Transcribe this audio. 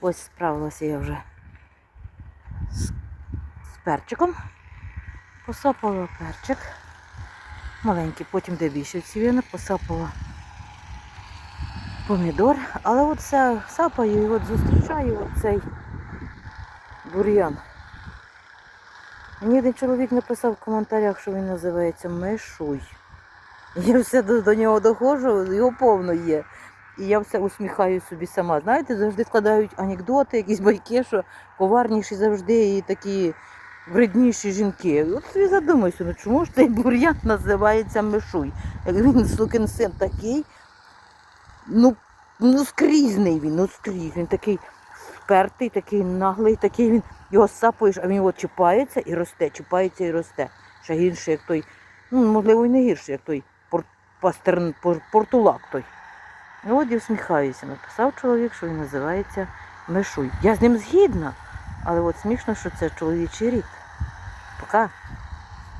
Ось справилася я вже з, з перчиком. Посапала перчик. Маленький, потім де більше цвіна, посапала помідор. Але от все сапаю і от зустрічаю оцей бур'ян. Мені один чоловік написав в коментарях, що він називається Мишуй. Я все до, до нього доходжу, його повно є. І я все усміхаю собі сама. Знаєте, завжди складають анекдоти, якісь байки, що коварніші завжди і такі вредніші жінки. От собі задумайся, ну чому ж цей бур'ян називається Мишуй? Як він сукин син такий, ну, ну скрізний він, ну скрізь. Він такий впертий, такий наглий, такий він. Його сапаєш, а він от чіпається і росте, чіпається і росте. Ще гірше, як той, ну, можливо, і не гірше, як той пор, портулак той. Ну от і всміхаюся. Написав чоловік, що він називається Мишуй. Я з ним згідна, але от смішно, що це чоловічий рід. Пока.